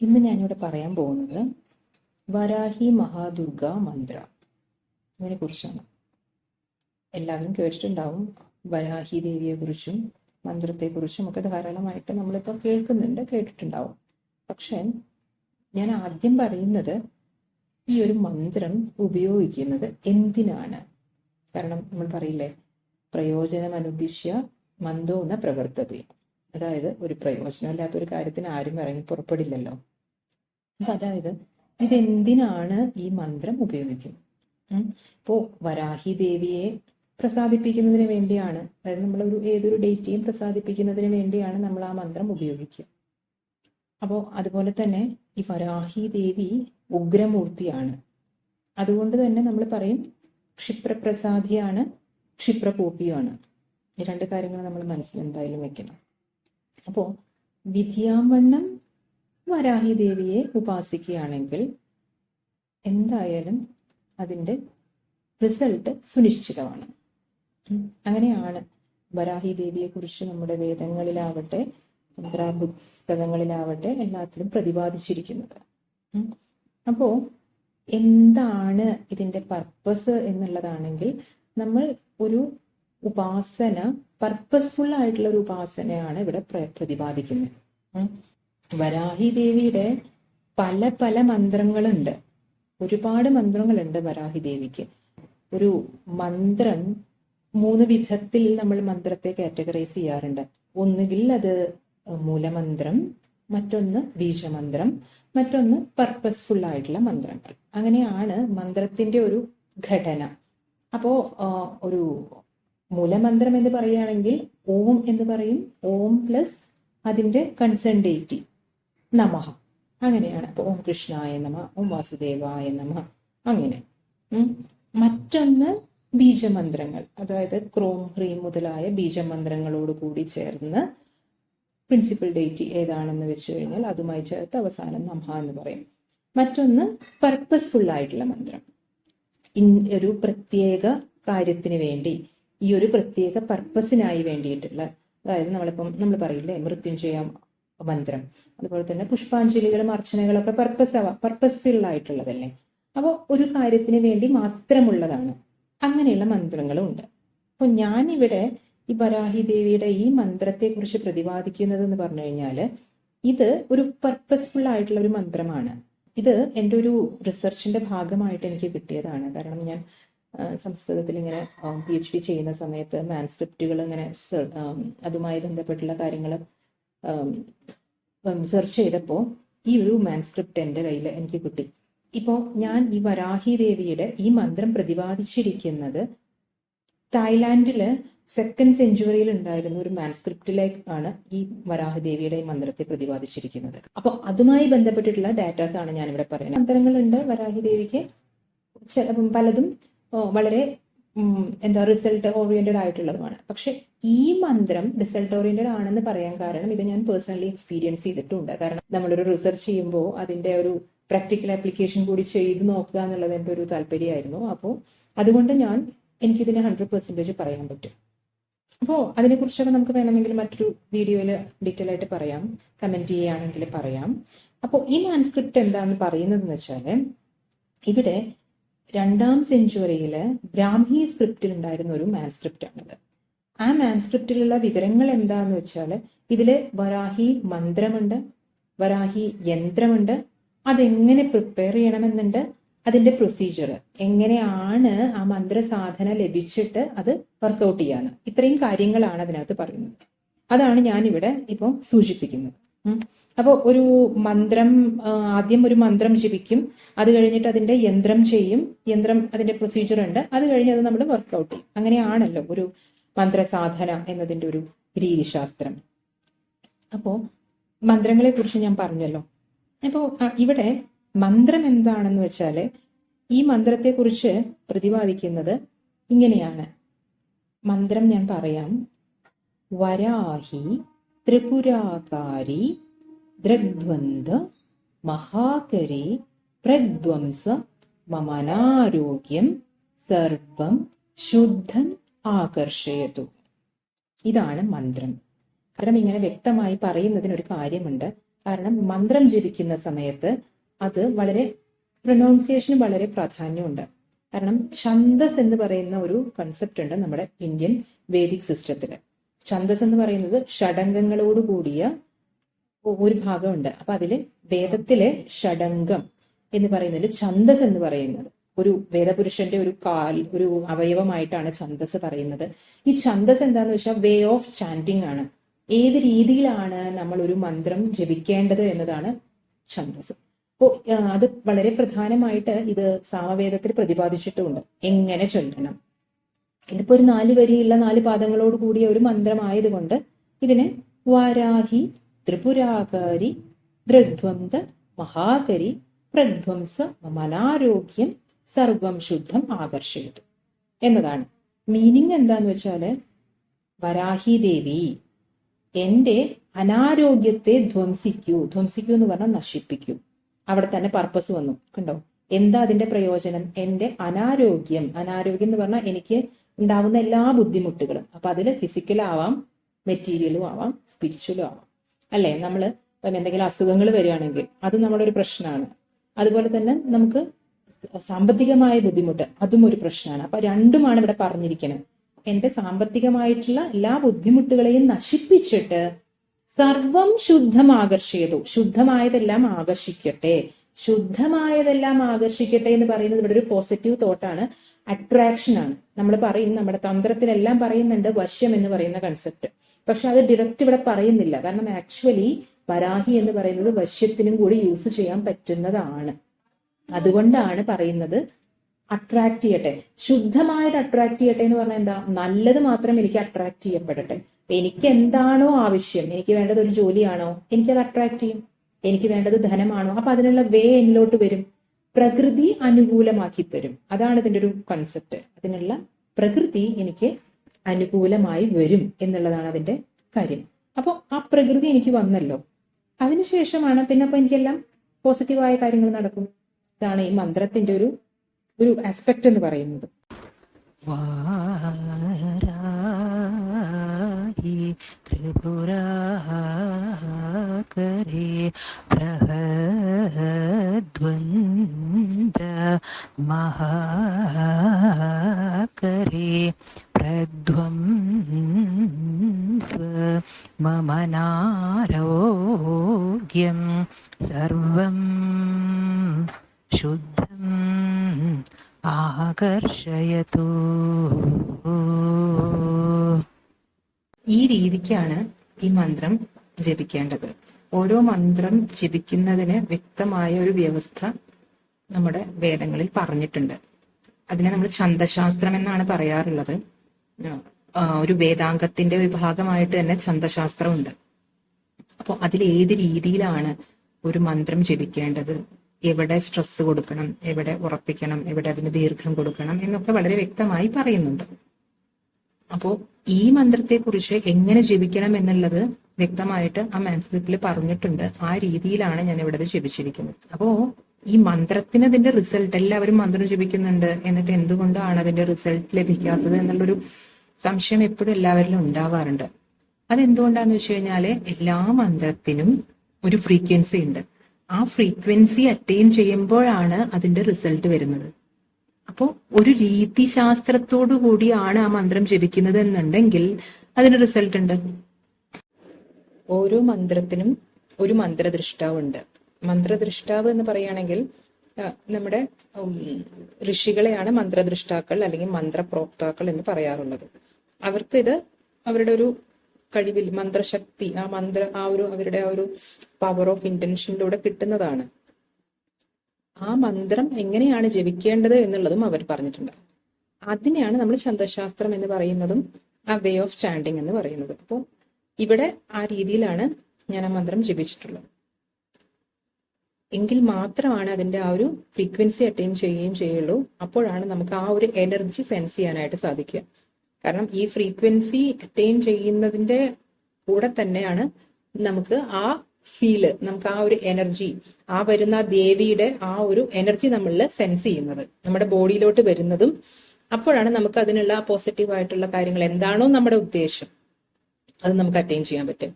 ഇന്ന് ഞാനിവിടെ പറയാൻ പോകുന്നത് വരാഹി മഹാദുർഗ മന്ത്ര. ഇതിനെ കുറിച്ചാണ്. എല്ലാവരും കേട്ടിട്ടുണ്ടാവും വരാഹി ദേവിയെ കുറിച്ചും മന്ത്രത്തെക്കുറിച്ചും ഒക്കെ ധാരാളമായിട്ട് നമ്മളിപ്പോൾ കേൾക്കുന്നുണ്ട് കേട്ടിട്ടുണ്ടാവും. പക്ഷെ ഞാൻ ആദ്യം പറയുന്നത് ഈ ഒരു മന്ത്രം ഉപയോഗിക്കുന്നത് എന്തിനാണ്? കാരണം നമ്മൾ പറയില്ലേ പ്രയോജനം അനുദ്ദിശ്യ പ്രവർത്തതയും അതായത് ഒരു പ്രയോജനമില്ലാത്ത ഒരു കാര്യത്തിന് ആരും ഇറങ്ങി പുറപ്പെടില്ലല്ലോ. അപ്പൊ അതായത് ഇതെന്തിനാണ് ഈ മന്ത്രം ഉപയോഗിക്കും. ഇപ്പോ വരാഹി ദേവിയെ പ്രസാദിപ്പിക്കുന്നതിന് വേണ്ടിയാണ്. അതായത് നമ്മൾ ഒരു ഏതൊരു ഡേറ്റിയും പ്രസാദിപ്പിക്കുന്നതിന് വേണ്ടിയാണ് നമ്മൾ ആ മന്ത്രം ഉപയോഗിക്കുക. അപ്പോൾ അതുപോലെ തന്നെ ഈ വരാഹി ദേവി ഉഗ്രമൂർത്തിയാണ്. അതുകൊണ്ട് തന്നെ നമ്മൾ പറയും ക്ഷിപ്രപ്രസാദിയാണ് ക്ഷിപ്രകോപിയാണ് ഈ രണ്ട് കാര്യങ്ങൾ നമ്മൾ മനസ്സിൽ എന്തായാലും വെക്കണം. അപ്പോൾ വിധിയാവണ്ണം വരാഹി ദേവിയെ ഉപാസിക്കുകയാണെങ്കിൽ എന്തായാലും അതിന്റെ റിസൾട്ട് സുനിശ്ചിതമാണ് അങ്ങനെയാണ് വരാഹി ദേവിയെ കുറിച്ച് നമ്മുടെ വേദങ്ങളിലാവട്ടെ പുസ്തകങ്ങളിലാവട്ടെ എല്ലാത്തിലും പ്രതിപാദിച്ചിരിക്കുന്നത് ഉം. അപ്പോ എന്താണ് ഇതിന്റെ പർപ്പസ് എന്നുള്ളതാണെങ്കിൽ നമ്മൾ ഒരു ഉപാസന പർപ്പസ്ഫുൾ ആയിട്ടുള്ള ഒരു ഉപാസനയാണ് ഇവിടെ പ്ര- പ്രതിപാദിക്കുന്നത്. വരാഹി ദേവിയുടെ പല പല മന്ത്രങ്ങളുണ്ട്. ഒരുപാട് മന്ത്രങ്ങളുണ്ട് വരാഹി ദേവിക്ക്. ഒരു മന്ത്രം മൂന്ന് വിധത്തിൽ നമ്മൾ മന്ത്രത്തെ കാറ്റഗറൈസ് ചെയ്യാറുണ്ട്. ഒന്നുകിൽ അത് മൂലമന്ത്രം മറ്റൊന്ന് ബീജമന്ത്രം മറ്റൊന്ന് പർപ്പസ്ഫുൾ ആയിട്ടുള്ള മന്ത്രങ്ങൾ. അങ്ങനെയാണ് മന്ത്രത്തിന്റെ ഒരു ഘടന. അപ്പോ ഒരു മൂലമന്ത്രം എന്ന് പറയുകയാണെങ്കിൽ ഓം എന്ന് പറയും. ഓം പ്ലസ് അതിന്റെ കൺസെൻഡേറ്റി നമഹ. അങ്ങനെയാണ്. അപ്പൊ ഓം കൃഷ്ണായ നമ ഓം വാസുദേവായ നമ അങ്ങനെ. മറ്റൊന്ന് ബീജമന്ത്രങ്ങൾ. അതായത് ക്രോം ഹ്രീം മുതലായ ബീജമന്ത്രങ്ങളോട് കൂടി ചേർന്ന് പ്രിൻസിപ്പൽ ഡേറ്റ് ഏതാണെന്ന് വെച്ച് കഴിഞ്ഞാൽ അതുമായി ചേർത്ത് അവസാനം നമഹ എന്ന് പറയും. മറ്റൊന്ന് പർപ്പസ്ഫുൾ ആയിട്ടുള്ള മന്ത്രം. ഒരു പ്രത്യേക കാര്യത്തിന് വേണ്ടി ഈ ഒരു പ്രത്യേക പർപ്പസിനായി വേണ്ടിയിട്ടുള്ള അതായത് നമ്മളിപ്പം നമ്മൾ പറയില്ലേ മൃത്യുഞ്ജയ മന്ത്രം. അതുപോലെ തന്നെ പുഷ്പാഞ്ജലികളും അർച്ചനകളൊക്കെ പർപ്പസ് പർപ്പസ്ഫുൾ ആയിട്ടുള്ളതല്ലേ. അപ്പോൾ ഒരു കാര്യത്തിന് വേണ്ടി മാത്രമുള്ളതാണ്. അങ്ങനെയുള്ള മന്ത്രങ്ങളും ഉണ്ട്. അപ്പോൾ ഞാനിവിടെ ഈ വരാഹി ദേവിയുടെ ഈ മന്ത്രത്തെ കുറിച്ച് പ്രതിപാദിക്കുന്നത് എന്ന് പറഞ്ഞു കഴിഞ്ഞാൽ ഇത് ഒരു പർപ്പസ്ഫുൾ ആയിട്ടുള്ള ഒരു മന്ത്രമാണ്. ഇത് എന്റെ ഒരു റിസർച്ചിന്റെ ഭാഗമായിട്ട് എനിക്ക് കിട്ടിയതാണ്. കാരണം ഞാൻ സംസ്കൃതത്തിൽ ഇങ്ങനെ പി എച്ച് ഡി ചെയ്യുന്ന സമയത്ത് മാൻസ്ക്രിപ്റ്റുകൾ ഇങ്ങനെ അതുമായി ബന്ധപ്പെട്ടുള്ള കാര്യങ്ങൾ സെർച്ച് ചെയ്തപ്പോൾ ഈ ഒരു മാൻസ്ക്രിപ്റ്റ് എന്റെ കയ്യിൽ എനിക്ക് കിട്ടി. ഇപ്പോൾ ഞാൻ ഈ വരാഹി ദേവിയുടെ ഈ മന്ത്രം പ്രതിപാദിച്ചിരിക്കുന്നത് തായ്ലാൻഡിൽ സെക്കൻഡ് സെഞ്ചുറിയിൽ ഉണ്ടായിരുന്ന ഒരു മാൻസ്ക്രിപ്റ്റിലേക്ക് ആണ് ഈ വരാഹ ദേവിയുടെ ഈ മന്ത്രത്തെ പ്രതിപാദിച്ചിരിക്കുന്നത്. അപ്പോൾ അതുമായി ബന്ധപ്പെട്ടിട്ടുള്ള ഡാറ്റാസ് ആണ് ഞാൻ ഇവിടെ പറയുന്നത്. മന്ത്രങ്ങളുണ്ട് വരാഹി ദേവിക്ക്. പലതും വളരെ എന്താ റിസൾട്ട് ഓറിയന്റഡ് ആയിട്ടുള്ളതുമാണ്. പക്ഷെ ഈ മന്ത്രം റിസൾട്ട് ഓറിയന്റഡ് ആണെന്ന് പറയാൻ കാരണം ഇത് ഞാൻ പേഴ്സണലി എക്സ്പീരിയൻസ് ചെയ്തിട്ടുണ്ട്. കാരണം നമ്മളൊരു റിസർച്ച് ചെയ്യുമ്പോൾ അതിന്റെ ഒരു പ്രാക്ടിക്കൽ ആപ്ലിക്കേഷൻ കൂടി ചെയ്ത് നോക്കുക എന്നുള്ളത് എന്റെ ഒരു താല്പര്യമായിരുന്നു. അപ്പോൾ അതുകൊണ്ട് ഞാൻ എനിക്കിതിനെ ഹൺഡ്രഡ് പെർസെന്റേജ് പറയാൻ പറ്റും. അപ്പോൾ അതിനെക്കുറിച്ചൊക്കെ നമുക്ക് വേണമെങ്കിൽ മറ്റൊരു വീഡിയോയിൽ ഡീറ്റെയിൽ ആയിട്ട് പറയാം. കമന്റ് ചെയ്യുകയാണെങ്കിൽ പറയാം. അപ്പോൾ ഈ മാൻസ്ക്രിപ്റ്റ് എന്താന്ന് പറയുന്നതെന്ന് വെച്ചാൽ ഇവിടെ രണ്ടാം സെഞ്ചുറിയിൽ ബ്രാഹ്മി സ്ക്രിപ്റ്റിൽ ഉണ്ടായിരുന്ന ഒരു മാൻസ്ക്രിപ്റ്റ് ആണത്. ആ മാൻസ്ക്രിപ്റ്റിലുള്ള വിവരങ്ങൾ എന്താന്ന് വെച്ചാൽ ഇതിൽ വരാഹി മന്ത്രമുണ്ട് വരാഹി യന്ത്രമുണ്ട് അതെങ്ങനെ പ്രിപ്പയർ ചെയ്യണമെന്നുണ്ട് അതിന്റെ പ്രൊസീജിയർ എങ്ങനെയാണ് ആ മന്ത്രസാധന ലഭിച്ചിട്ട് അത് വർക്കൗട്ട് ചെയ്യാന്ന് ഇത്രയും കാര്യങ്ങളാണ് അതിനകത്ത് പറയുന്നത്. അതാണ് ഞാനിവിടെ ഇപ്പം സൂചിപ്പിക്കുന്നത്. ഉം. അപ്പൊ ഒരു മന്ത്രം ആദ്യം ഒരു മന്ത്രം ജപിക്കും. അത് കഴിഞ്ഞിട്ട് അതിന്റെ യന്ത്രം ചെയ്യും. യന്ത്രം അതിന്റെ പ്രൊസീജിയർ ഉണ്ട്. അത് കഴിഞ്ഞ് അത് നമ്മൾ വർക്കൗട്ട് ചെയ്യും. അങ്ങനെയാണല്ലോ ഒരു മന്ത്രസാധന എന്നതിന്റെ ഒരു രീതിശാസ്ത്രം. അപ്പോ മന്ത്രങ്ങളെ കുറിച്ച് ഞാൻ പറഞ്ഞല്ലോ. അപ്പോ ഇവിടെ മന്ത്രം എന്താണെന്ന് വെച്ചാൽ ഈ മന്ത്രത്തെക്കുറിച്ച് പ്രതിപാദിക്കുന്നത് ഇങ്ങനെയാണ്. മന്ത്രം ഞാൻ പറയാം. വരാഹി ത്രിപുരാകാരി ദ്രഗ്ധ്വന്ദ മഹാകരി പ്രധ്വംസ മമനാരോഗ്യം സർവം ശുദ്ധം ആകർഷയതു. ഇതാണ് മന്ത്രം. കാരണം ഇങ്ങനെ വ്യക്തമായി പറയുന്നതിന് ഒരു കാര്യമുണ്ട്. കാരണം മന്ത്രം ജപിക്കുന്ന സമയത്ത് അത് വളരെ പ്രൊനൗൺസിയേഷന് വളരെ പ്രാധാന്യമുണ്ട്. കാരണം ഛന്ദസ് എന്ന് പറയുന്ന ഒരു കൺസെപ്റ്റ് ഉണ്ട് നമ്മുടെ ഇന്ത്യൻ വേദിക് സിസ്റ്റത്തിൽ ഛന്ദസ് എന്ന് പറയുന്നത് ഷഡംഗങ്ങളോട് കൂടിയ ഒരു ഭാഗമുണ്ട്. അപ്പൊ അതിൽ വേദത്തിലെ ഷഡംഗം എന്ന് പറയുന്നതിൽ ഛന്ദസ് എന്ന് പറയുന്നത്. ഒരു വേദപുരുഷന്റെ ഒരു കാൽ ഒരു അവയവമായിട്ടാണ് ഛന്ദസ് പറയുന്നത്. ഈ ഛന്ദസ് എന്താന്ന് വെച്ചാൽ വേ ഓഫ് ചാൻഡിങ് ആണ്. ഏത് രീതിയിലാണ് നമ്മൾ ഒരു മന്ത്രം ജപിക്കേണ്ടത് എന്നതാണ് ഛന്ദസ്. അപ്പോ അത് വളരെ പ്രധാനമായിട്ട് ഇത് സാമവേദത്തിൽ പ്രതിപാദിച്ചിട്ടുമുണ്ട്. എങ്ങനെ ചൊല്ലണം? ഇതിപ്പോ ഒരു നാല് വരിയുള്ള നാല് പാദങ്ങളോട് കൂടിയ ഒരു മന്ത്രമായതുകൊണ്ട് ഇതിനെ വാരാഹി ത്രിപുരാകാരി ദൃഗ്ധ്വന്ത മഹാകരി പ്രധ്വംസ മനാരോഗ്യം സർവം ശുദ്ധം ആകർഷിക്കുന്നു എന്നതാണ്. മീനിങ് എന്താന്ന് വെച്ചാൽ വരാഹി ദേവി എന്റെ അനാരോഗ്യത്തെ ധ്വംസിക്കൂ. ധ്വംസിക്കൂ എന്ന് പറഞ്ഞാൽ നശിപ്പിക്കൂ. അവിടെ തന്നെ പർപ്പസ് വന്നു. കണ്ടോ? എന്താ അതിന്റെ പ്രയോജനം? എന്റെ അനാരോഗ്യം. അനാരോഗ്യം എന്ന് പറഞ്ഞാൽ എനിക്ക് ഉണ്ടാവുന്ന എല്ലാ ബുദ്ധിമുട്ടുകളും. അപ്പൊ അതിൽ ഫിസിക്കലാവാം മെറ്റീരിയലും ആവാം സ്പിരിച്വലും ആവാം. അല്ലെ? നമ്മൾ എന്തെങ്കിലും അസുഖങ്ങൾ വരികയാണെങ്കിൽ അത് നമ്മുടെ ഒരു പ്രശ്നമാണ്. അതുപോലെ തന്നെ നമുക്ക് സാമ്പത്തികമായ ബുദ്ധിമുട്ട് അതും ഒരു പ്രശ്നമാണ്. അപ്പൊ രണ്ടുമാണ് ഇവിടെ പറഞ്ഞിരിക്കുന്നത് എന്റെ സാമ്പത്തികമായിട്ടുള്ള എല്ലാ ബുദ്ധിമുട്ടുകളെയും നശിപ്പിച്ചിട്ട് സർവം ശുദ്ധം ആകർഷിയതു ശുദ്ധമായതെല്ലാം ആകർഷിക്കട്ടെ. ശുദ്ധമായതെല്ലാം ആകർഷിക്കട്ടെ എന്ന് പറയുന്നത് ഇവിടെ ഒരു പോസിറ്റീവ് തോട്ടാണ് അട്രാക്ഷൻ ആണ്. നമ്മൾ പറയും നമ്മുടെ തന്ത്രത്തിലെല്ലാം പറയുന്നുണ്ട് വശ്യം എന്ന് പറയുന്ന കൺസെപ്റ്റ് പക്ഷെ അത് ഡിറക്റ്റ് ഇവിടെ പറയുന്നില്ല. കാരണം ആക്ച്വലി വരാഹി എന്ന് പറയുന്നത് വശ്യത്തിനും കൂടി യൂസ് ചെയ്യാൻ പറ്റുന്നതാണ്. അതുകൊണ്ടാണ് പറയുന്നത് അട്രാക്ട് ചെയ്യട്ടെ. ശുദ്ധമായത് അട്രാക്ട് ചെയ്യട്ടെ എന്ന് പറഞ്ഞാൽ എന്താ? നല്ലത് മാത്രം എനിക്ക് അട്രാക്ട് ചെയ്യപ്പെടട്ടെ. എനിക്ക് എന്താണോ ആവശ്യം? എനിക്ക് വേണ്ടത് ഒരു ജോലിയാണോ? എനിക്കത് അട്രാക്ട് ചെയ്യും. എനിക്ക് വേണ്ടത് ധനമാണോ? അപ്പൊ അതിനുള്ള വേ എന്നിലോട്ട് വരും. പ്രകൃതി അനുകൂലമാക്കി തരും അതാണ് ഇതിന്റെ ഒരു കൺസെപ്റ്റ് അതിനുള്ള പ്രകൃതി എനിക്ക് അനുകൂലമായി വരും എന്നുള്ളതാണ് അതിന്റെ കാര്യം. അപ്പോൾ ആ പ്രകൃതി എനിക്ക് വന്നല്ലോ. അതിനുശേഷമാണ് പിന്നെ അപ്പൊ എനിക്കെല്ലാം പോസിറ്റീവായ കാര്യങ്ങൾ നടക്കും. ഇതാണ് ഈ മന്ത്രത്തിന്റെ ഒരു ഒരു ആസ്പെക്ട് എന്ന് പറയുന്നത്. त्रिपुराः करे प्रहद्वन्द्वमः करे प्रद् ജപിക്കേണ്ടത്. ഓരോ മന്ത്രം ജപിക്കുന്നതിന് വ്യക്തമായ ഒരു വ്യവസ്ഥ നമ്മുടെ വേദങ്ങളിൽ പറഞ്ഞിട്ടുണ്ട്. അതിനെ നമ്മൾ ഛന്ദശാസ്ത്രം എന്നാണ് പറയാറുള്ളത്. ഒരു വേദാംഗത്തിന്റെ ഒരു ഭാഗമായിട്ട് തന്നെ ഛന്ദശാസ്ത്രമുണ്ട്. അപ്പോൾ അതിൽ ഏത് രീതിയിലാണ് ഒരു മന്ത്രം ജപിക്കേണ്ടത്? എവിടെ സ്ട്രെസ് കൊടുക്കണം? എവിടെ ഉറപ്പിക്കണം? എവിടെ അതിന് ദീർഘം കൊടുക്കണം? എന്നൊക്കെ വളരെ വ്യക്തമായി പറയുന്നുണ്ട്. അപ്പോ ഈ മന്ത്രത്തെക്കുറിച്ച് എങ്ങനെ ജപിക്കണം എന്നുള്ളത് വ്യക്തമായിട്ട് ആ മാൻസ്ക്രിപ്റ്റിൽ പറഞ്ഞിട്ടുണ്ട്. ആ രീതിയിലാണ് ഞാൻ ഇവിടെ ജപിച്ചിരിക്കുന്നത്. അപ്പോ ഈ മന്ത്രത്തിന് അതിന്റെ റിസൾട്ട് എല്ലാവരും മന്ത്രം ജപിക്കുന്നുണ്ട് എന്നിട്ട് എന്തുകൊണ്ടാണ് അതിന്റെ റിസൾട്ട് ലഭിക്കാത്തത് എന്നുള്ളൊരു സംശയം എപ്പോഴും എല്ലാവരിലും ഉണ്ടാവാറുണ്ട്. അതെന്തുകൊണ്ടാന്ന് വെച്ച് കഴിഞ്ഞാൽ എല്ലാ മന്ത്രത്തിനും ഒരു ഫ്രീക്വൻസി ഉണ്ട്. ആ ഫ്രീക്വൻസി അറ്റൈൻ ചെയ്യുമ്പോഴാണ് അതിന്റെ റിസൾട്ട് വരുന്നത്. അപ്പോൾ ഒരു രീതിശാസ്ത്രത്തോടു കൂടിയാണ് ആ മന്ത്രം ജപിക്കുന്നത് എന്നുണ്ടെങ്കിൽ അതിന് റിസൾട്ട് ഉണ്ട്. ഓരോ മന്ത്രത്തിനും ഒരു മന്ത്രദൃഷ്ടാവ് ഉണ്ട് മന്ത്രദൃഷ്ടാവ് എന്ന് പറയുകയാണെങ്കിൽ നമ്മുടെ ഋഷികളെയാണ് മന്ത്രദൃഷ്ടാക്കൾ അല്ലെങ്കിൽ മന്ത്രപ്രോക്താക്കൾ എന്ന് പറയാറുള്ളത്. അവർക്ക് ഇത് അവരുടെ ഒരു കഴിവിൽ മന്ത്രശക്തി ആ മന്ത്ര ആ ഒരു അവരുടെ ആ ഒരു പവർ ഓഫ് ഇന്റൻഷനിലൂടെ കിട്ടുന്നതാണ്. ആ മന്ത്രം എങ്ങനെയാണ് ജപിക്കേണ്ടത് എന്നുള്ളതും അവർ പറഞ്ഞിട്ടുണ്ട്. അതിനെയാണ് നമ്മൾ ഛന്ദശാസ്ത്രം എന്ന് പറയുന്നതും ആ വേ ഓഫ് ചാൻഡിങ് എന്ന് പറയുന്നത്. അപ്പോൾ ഇവിടെ ആ രീതിയിലാണ് ഞാൻ ആ മന്ത്രം ജപിച്ചിട്ടുള്ളത്. എങ്കിൽ മാത്രമാണ് അതിന്റെ ആ ഒരു ഫ്രീക്വൻസി അറ്റൈൻ ചെയ്യുകയും ചെയ്യുള്ളൂ. അപ്പോഴാണ് നമുക്ക് ആ ഒരു എനർജി സെൻസ് ചെയ്യാനായിട്ട് സാധിക്കുക. കാരണം ഈ ഫ്രീക്വൻസി അറ്റൈൻ ചെയ്യുന്നതിന്റെ കൂടെ തന്നെയാണ് നമുക്ക് ആ ഫീൽ നമുക്ക് ആ ഒരു എനർജി ആ വരുന്ന ദേവിയുടെ ആ ഒരു എനർജി നമ്മളിൽ സെൻസ് ചെയ്യുന്നത്. നമ്മുടെ ബോഡിയിലോട്ട് വരുന്നതും അപ്പോഴാണ് നമുക്ക് അതിനുള്ള പോസിറ്റീവ് ആയിട്ടുള്ള കാര്യങ്ങൾ എന്താണോ നമ്മുടെ ഉദ്ദേശം അത് നമുക്ക് അറ്റൈൻ ചെയ്യാൻ പറ്റും.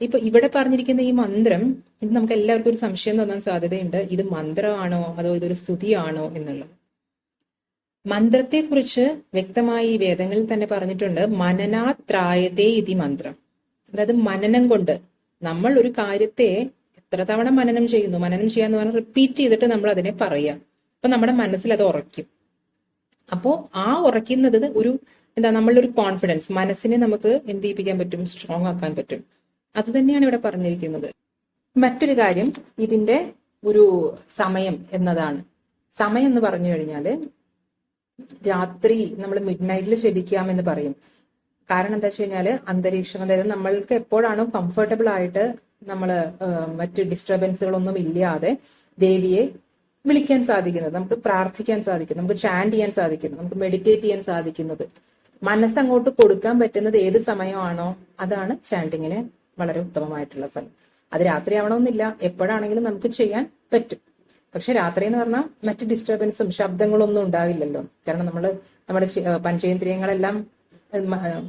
ഇപ്പൊ ഇവിടെ പറഞ്ഞിരിക്കുന്ന ഈ മന്ത്രം ഇത് നമുക്ക് എല്ലാവർക്കും ഒരു സംശയം തോന്നാൻ സാധ്യതയുണ്ട്. ഇത് മന്ത്രമാണോ അതോ ഇതൊരു സ്തുതിയാണോ എന്നുള്ളത്? മന്ത്രത്തെക്കുറിച്ച് വ്യക്തമായി വേദങ്ങളിൽ തന്നെ പറഞ്ഞിട്ടുണ്ട് മനനാത്രായതേ ഇതി മന്ത്രം. അതായത് മനനം കൊണ്ട് നമ്മൾ ഒരു കാര്യത്തെ എത്ര തവണ മനനം ചെയ്യുന്നു? മനനം ചെയ്യാന്ന് പറഞ്ഞാൽ റിപ്പീറ്റ് ചെയ്തിട്ട് നമ്മൾ അതിനെ പറയാം അപ്പൊ നമ്മുടെ മനസ്സിൽ അത് ഉറയ്ക്കും. അപ്പോ ആ ഉറയ്ക്കുന്നത് ഒരു എന്താ നമ്മളുടെ ഒരു കോൺഫിഡൻസ് മനസ്സിനെ നമുക്ക് എന്ത് ചെയ്യിപ്പിക്കാൻ പറ്റും? സ്ട്രോങ് ആക്കാൻ പറ്റും. അത് തന്നെയാണ് ഇവിടെ പറഞ്ഞിരിക്കുന്നത്. മറ്റൊരു കാര്യം ഇതിന്റെ ഒരു സമയം എന്നതാണ്. സമയം എന്ന് പറഞ്ഞു കഴിഞ്ഞാൽ രാത്രി നമ്മൾ മിഡ് നൈറ്റിൽ ക്ഷമിക്കാം എന്ന് പറയും. കാരണം എന്താ വെച്ച് കഴിഞ്ഞാൽ അന്തരീക്ഷം അതായത് നമ്മൾക്ക് എപ്പോഴാണോ കംഫർട്ടബിൾ ആയിട്ട് നമ്മൾ മറ്റ് ഡിസ്റ്റർബൻസുകളൊന്നും ഇല്ലാതെ ദേവിയെ വിളിക്കാൻ സാധിക്കുന്നത് നമുക്ക് പ്രാർത്ഥിക്കാൻ സാധിക്കുന്നത് നമുക്ക് ചാൻഡ് ചെയ്യാൻ സാധിക്കുന്നത് നമുക്ക് മെഡിറ്റേറ്റ് ചെയ്യാൻ സാധിക്കുന്നത്. മനസ്സങ്ങോട്ട് കൊടുക്കാൻ പറ്റുന്നത് ഏത് സമയമാണോ അതാണ് ചാൻഡിങ്ങിന് വളരെ ഉത്തമമായിട്ടുള്ള സ്ഥലം അത് രാത്രി ആവണമെന്നില്ല എപ്പോഴാണെങ്കിലും നമുക്ക് ചെയ്യാൻ പറ്റും. പക്ഷെ രാത്രി എന്ന് പറഞ്ഞാൽ മറ്റ് ഡിസ്റ്റർബൻസും ശബ്ദങ്ങളൊന്നും ഉണ്ടാവില്ലല്ലോ. കാരണം നമ്മൾ നമ്മുടെ പഞ്ചേന്ദ്രിയങ്ങളെല്ലാം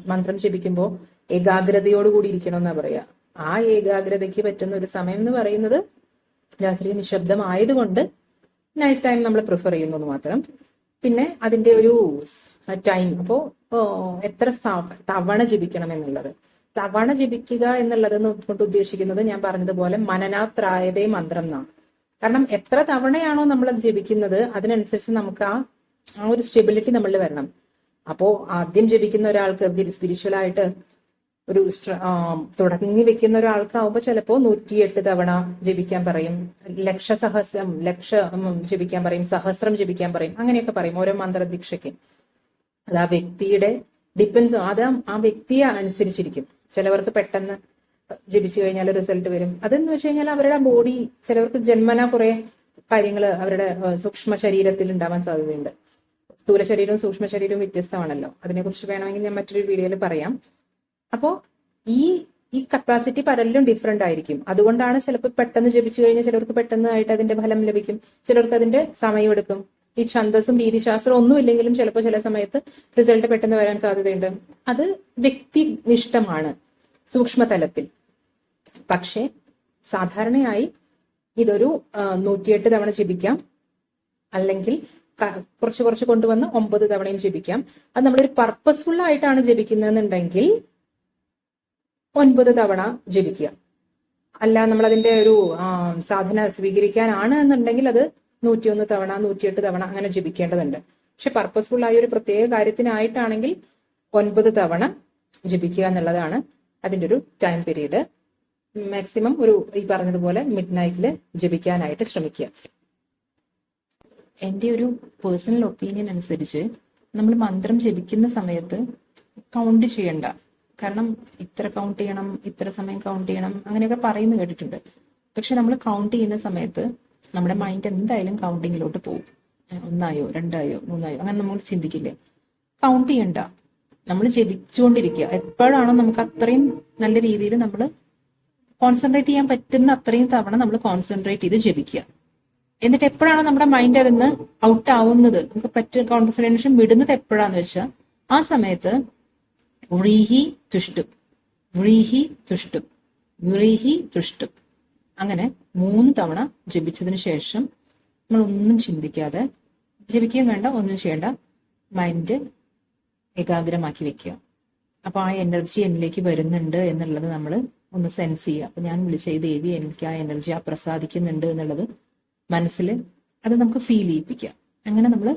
മന്ത്രം ജപിക്കുമ്പോൾ ഏകാഗ്രതയോട് കൂടി ഇരിക്കണം എന്നാ പറയാ. ആ ഏകാഗ്രതയ്ക്ക് പറ്റുന്ന ഒരു സമയം എന്ന് പറയുന്നത് രാത്രി നിശബ്ദമായതുകൊണ്ട് നൈറ്റ് ടൈം നമ്മൾ പ്രിഫർ ചെയ്യുന്നു മാത്രം. പിന്നെ അതിന്റെ ഒരു ടൈം അപ്പോ എത്ര തവണ ജപിക്കണം എന്നുള്ളത്. തവണ ജപിക്കുക എന്നുള്ളത് കൊണ്ട് ഉദ്ദേശിക്കുന്നത് ഞാൻ പറഞ്ഞതുപോലെ മനനാത്രായതേ മന്ത്രം എന്നാണ്. കാരണം എത്ര തവണയാണോ നമ്മൾ അത് ജപിക്കുന്നത് അതിനനുസരിച്ച് നമുക്ക് ആ ആ ഒരു സ്റ്റെബിലിറ്റി നമ്മളിൽ വരണം. അപ്പോ ആദ്യം ജപിക്കുന്ന ഒരാൾക്ക് സ്പിരിച്വൽ ആയിട്ട് ഒരു തുടങ്ങി വെക്കുന്ന ഒരാൾക്കാവുമ്പോ ചിലപ്പോ നൂറ്റിയെട്ട് തവണ ജപിക്കാൻ പറയും. ലക്ഷ സഹസ്രം ലക്ഷ ജപിക്കാൻ പറയും. സഹസ്രം ജപിക്കാൻ പറയും. അങ്ങനെയൊക്കെ പറയും ഓരോ മന്ത്രദീക്ഷയ്ക്ക്. അത് ആ വ്യക്തിയുടെ ഡിപ്പെൻസ് അത് ആ വ്യക്തിയെ അനുസരിച്ചിരിക്കും. ചിലവർക്ക് പെട്ടെന്ന് ജപിച്ചു കഴിഞ്ഞാൽ റിസൾട്ട് വരും. അതെന്ന് വെച്ച് കഴിഞ്ഞാൽ അവരുടെ ബോഡി ചിലവർക്ക് ജന്മന കുറെ കാര്യങ്ങൾ അവരുടെ സൂക്ഷ്മ ശരീരത്തിൽ ഉണ്ടാവാൻ സാധ്യതയുണ്ട്. സ്ഥൂല ശരീരവും സൂക്ഷ്മ ശരീരവും വ്യത്യസ്തമാണല്ലോ. അതിനെക്കുറിച്ച് വേണമെങ്കിൽ ഞാൻ മറ്റൊരു വീഡിയോയിൽ പറയാം. അപ്പോൾ ഈ ഈ കപ്പാസിറ്റി പലരിലും ഡിഫറെന്റ് ആയിരിക്കും. അതുകൊണ്ടാണ് ചിലപ്പോൾ പെട്ടെന്ന് ജപിച്ചു കഴിഞ്ഞാൽ ചിലർക്ക് പെട്ടെന്ന് ആയിട്ട് അതിന്റെ ഫലം ലഭിക്കും. ചിലർക്ക് അതിന്റെ സമയമെടുക്കും ഈ ഛന്തസ്സും രീതിശാസ്ത്രം ഒന്നും ഇല്ലെങ്കിലും ചിലപ്പോൾ ചില സമയത്ത് റിസൾട്ട് പെട്ടെന്ന് വരാൻ സാധ്യതയുണ്ട്. അത് വ്യക്തിനിഷ്ഠമാണ് സൂക്ഷ്മതലത്തിൽ. പക്ഷേ സാധാരണയായി ഇതൊരു നൂറ്റിയെട്ട് തവണ ജപിക്കാം. അല്ലെങ്കിൽ കുറച്ച് കുറച്ച് കൊണ്ടുവന്ന് ഒമ്പത് തവണയും ജപിക്കാം. അത് നമ്മളൊരു പർപ്പസ്ഫുൾ ആയിട്ടാണ് ജപിക്കുന്നതെന്നുണ്ടെങ്കിൽ ഒൻപത് തവണ ജപിക്കുക. അല്ല നമ്മൾ അതിന്റെ ഒരു സാധന സ്വീകരിക്കാനാണ് എന്നുണ്ടെങ്കിൽ അത് നൂറ്റിയൊന്ന് തവണ നൂറ്റിയെട്ട് തവണ അങ്ങനെ ജപിക്കേണ്ടതുണ്ട്. പക്ഷെ പർപ്പസ്ഫുൾ ആയ ഒരു പ്രത്യേക കാര്യത്തിനായിട്ടാണെങ്കിൽ ഒൻപത് തവണ ജപിക്കുക എന്നുള്ളതാണ് അതിന്റെ ഒരു ടൈം പീരീഡ് മാക്സിമം ഒരു ഈ പറഞ്ഞതുപോലെ മിഡ് നൈറ്റിൽ ജപിക്കാനായിട്ട് ശ്രമിക്കുക. എന്റെ ഒരു പേഴ്സണൽ ഒപ്പീനിയൻ അനുസരിച്ച് നമ്മൾ മന്ത്രം ജപിക്കുന്ന സമയത്ത് കൗണ്ട് ചെയ്യണ്ട. കാരണം ഇത്ര കൗണ്ട് ചെയ്യണം ഇത്ര സമയം കൗണ്ട് ചെയ്യണം അങ്ങനെയൊക്കെ പറയുന്നു കേട്ടിട്ടുണ്ട്. പക്ഷെ നമ്മൾ കൗണ്ട് ചെയ്യുന്ന സമയത്ത് നമ്മുടെ മൈൻഡ് എന്തായാലും കൗണ്ടിങ്ങിലോട്ട് പോകും. ഒന്നായോ രണ്ടായോ മൂന്നായോ അങ്ങനെ നമ്മൾ ചിന്തിക്കില്ലേ? കൗണ്ട് ചെയ്യണ്ട. നമ്മൾ ജപിച്ചുകൊണ്ടിരിക്കുക. എപ്പോഴാണോ നമുക്ക് അത്രയും നല്ല രീതിയിൽ നമ്മൾ കോൺസെൻട്രേറ്റ് ചെയ്യാൻ പറ്റുന്ന അത്രയും തവണ നമ്മൾ കോൺസെൻട്രേറ്റ് ചെയ്ത് ജപിക്കുക. എന്നിട്ട് എപ്പോഴാണ് നമ്മുടെ മൈൻഡ് അതിന്ന് ഔട്ട് ആവുന്നത്? നമുക്ക് പറ്റ കോൺസെൻട്രേഷൻ വിടുന്നത് എപ്പോഴാന്ന് വെച്ചാൽ ആ സമയത്ത് വ്രീഹി തുഷ്ടും. വ്രീഹി തുഷ്ടും. വ്രീഹി തുഷ്ടും. അങ്ങനെ മൂന്ന് തവണ ജപിച്ചതിന് ശേഷം നമ്മൾ ഒന്നും ചിന്തിക്കാതെ ജപിക്കുകയും വേണ്ട ഒന്നും ചെയ്യേണ്ട മൈൻഡ് ഏകാഗ്രമാക്കി വെക്കുക. അപ്പൊ ആ എനർജി എന്നിലേക്ക് വരുന്നുണ്ട് എന്നുള്ളത് നമ്മൾ ഒന്ന് സെൻസ് ചെയ്യുക. അപ്പൊ ഞാൻ വിളിച്ച ഈ ദേവി എനിക്ക് ആ എനർജി ആ പ്രസാദിക്കുന്നുണ്ട് എന്നുള്ളത് മനസ്സിൽ അത് നമുക്ക് ഫീൽ ചെയ്യിപ്പിക്കുക അങ്ങനെ നമ്മൾ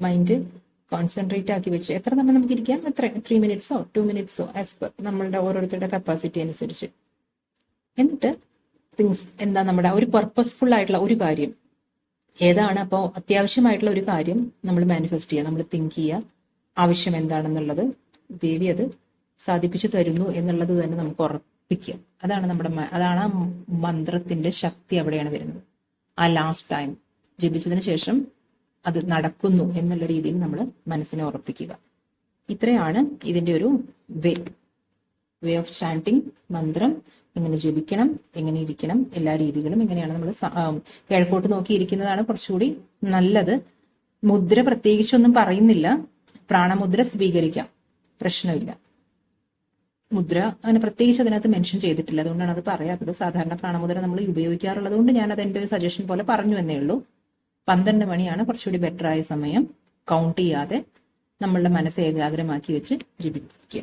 മൈൻഡ് കോൺസെൻട്രേറ്റ് ആക്കി വെച്ച് എത്ര നമ്മൾ നമുക്ക് ഇരിക്കാം? എത്ര? ത്രീ മിനിറ്റ്സോ ടു മിനിറ്റ്സോ ആസ് പെർ നമ്മളുടെ ഓരോരുത്തരുടെ കപ്പാസിറ്റി അനുസരിച്ച്. എന്നിട്ട് തിങ്സ് എന്താ നമ്മുടെ ഒരു പർപ്പസ്ഫുൾ ആയിട്ടുള്ള ഒരു കാര്യം. ഏതാണ് അപ്പോൾ അത്യാവശ്യമായിട്ടുള്ള ഒരു കാര്യം നമ്മൾ മാനിഫെസ്റ്റ് ചെയ്യുക നമ്മൾ തിങ്ക് ചെയ്യുക. ആവശ്യം എന്താണെന്നുള്ളത് ദേവി അത് സാധിപ്പിച്ചു തരുന്നു എന്നുള്ളത് തന്നെ നമുക്ക് ഉറപ്പിക്കുക. അതാണ് നമ്മുടെ അതാണ് ആ മന്ത്രത്തിന്റെ ശക്തി അവിടെയാണ് വരുന്നത്. ആ ലാസ്റ്റ് ടൈം ജപിച്ചതിന് ശേഷം അത് നടക്കുന്നു എന്നുള്ള രീതിയിൽ നമ്മൾ മനസ്സിനെ ഉറപ്പിക്കുക. ഇത്രയാണ് ഇതിന്റെ ഒരു വേ വേ ഓഫ് ചാന്റിങ് മന്ത്രം. എങ്ങനെ ജപിക്കണം എങ്ങനെ ഇരിക്കണം എല്ലാ രീതികളും എങ്ങനെയാണ് നമ്മൾ കിഴക്കോട്ട് നോക്കി ഇരിക്കുന്നതാണ് കുറച്ചുകൂടി നല്ലത്. മുദ്ര പ്രത്യേകിച്ചൊന്നും പറയുന്നില്ല. പ്രാണമുദ്ര സ്വീകരിക്കാം. പ്രശ്നമില്ല. മുദ്ര അങ്ങനെ പ്രത്യേകിച്ച് അതിനകത്ത് മെൻഷൻ ചെയ്തിട്ടില്ല. അതുകൊണ്ടാണ് അത് പറയാത്തത്. സാധാരണ പ്രാണമുദ്ര നമ്മൾ ഉപയോഗിക്കാറുള്ളത് കൊണ്ട് ഞാൻ അത് എന്റെ ഒരു സജഷൻ പോലെ പറഞ്ഞു എന്നേ ഉള്ളൂ. പന്ത്രണ്ട് മണിയാണ് കുറച്ചുകൂടി ബെറ്റർ ആയ സമയം. കൗണ്ട് ചെയ്യാതെ നമ്മളുടെ മനസ്സ് ഏകാഗ്രമാക്കി വെച്ച് ജപിക്കുക